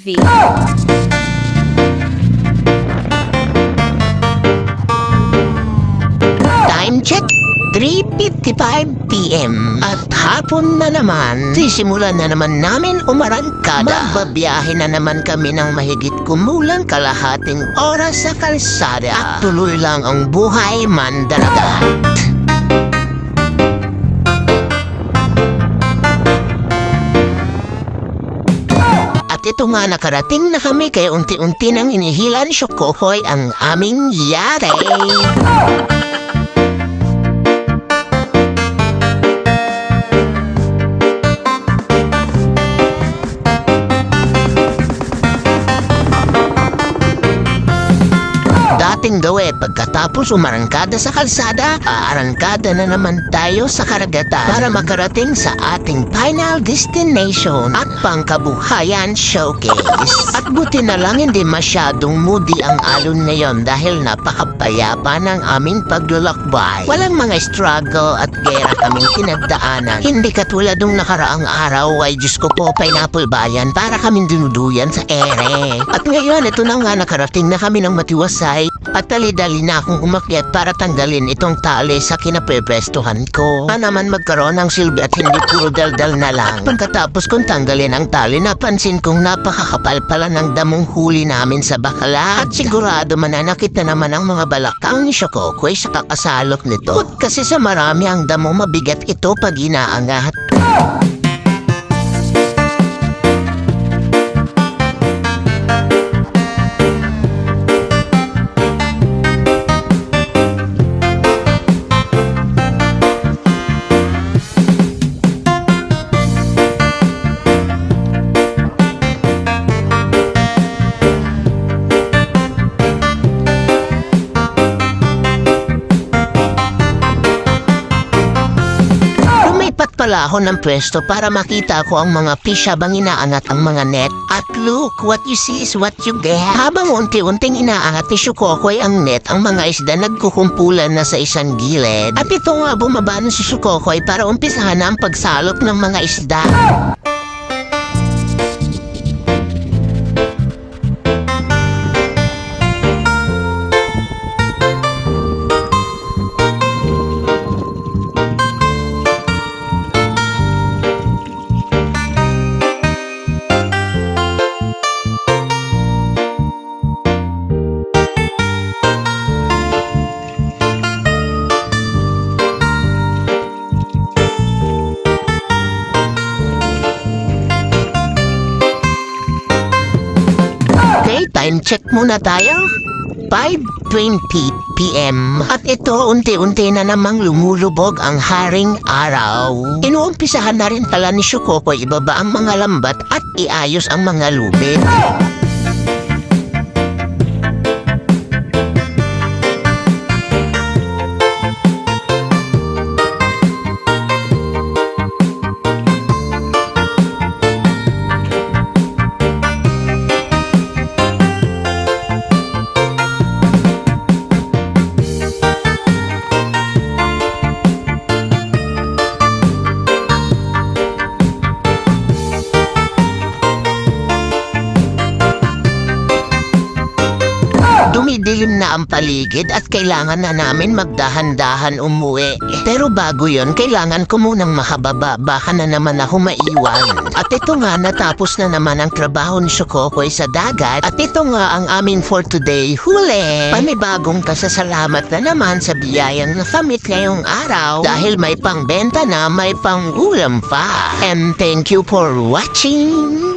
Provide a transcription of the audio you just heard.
TV. Time check, 3.55pm. At hapon na naman, sisimulan na naman namin umarangkada. Magbabiyahe na naman kami ng mahigit kumulang kalahating oras sa kalsada. At tuloy lang ang buhay mandaragat. Ito nga nakarating na kami kaya unti-unti nang inihilan si Kokoy ang aming yare. Dating daw eh, pagkatapos umarangkada sa kalsada, aarangkada na naman tayo sa karagatan para makarating sa ating final destination at pangkabuhayan showcase. At buti na lang hindi masyadong moody ang alon ngayon dahil napakapayapa ng aming paglalakbay. Walang mga struggle at gera kaming pinagdaanan. Hindi katulad nung nakaraang araw ay Diyos ko po, pineapple bayan para kaming dinuduyan sa ere. At ngayon, ito na nga nakarating na kami ng matiwasay at dali-dali na akong umakyat para tanggalin itong tali sa kinapepestuhan ko. Pa naman magkaroon ng silbi at hindi puro daldal na lang. Pagkatapos kong tanggalin ang tali, napansin kong napakakapal pala ng damong huli namin sa bakala. At sigurado mananakit na naman ang mga balakang ni Shokokoy sa kakasalok nito. Bukod kasi sa marami ang damo mabigat ito pag inaangat. Lumipat pala ako ng pwesto para makita ko ang mga fish habang inaangat ang mga net. At look, what you see is what you get. Habang unti-unting inaangat ni Shukokoy ang net, ang mga isda nagkukumpulan na sa isang gilid. At ito nga bumaba na si Shukokoy para umpisahan na ang pagsalop ng mga isda. Time check muna tayo. 5.20pm At ito, unti-unti na namang lumulubog ang haring araw. Inuumpisahan na rin pala ni Shukoko ibaba ang mga lambat at iayos ang mga lubid. Dumidilim na ang paligid at kailangan na namin magdahan-dahan umuwi. Pero bago yon, kailangan ko munang makababa, baka na naman ako maiwan. At ito nga, natapos na naman ang trabaho ni Shokokoy sa dagat. At ito nga ang amin for today, huli! Panibagong kasasalamat na naman sa biyayang nakamit ngayong araw dahil may pangbenta na, may pangulam pa. And thank you for watching!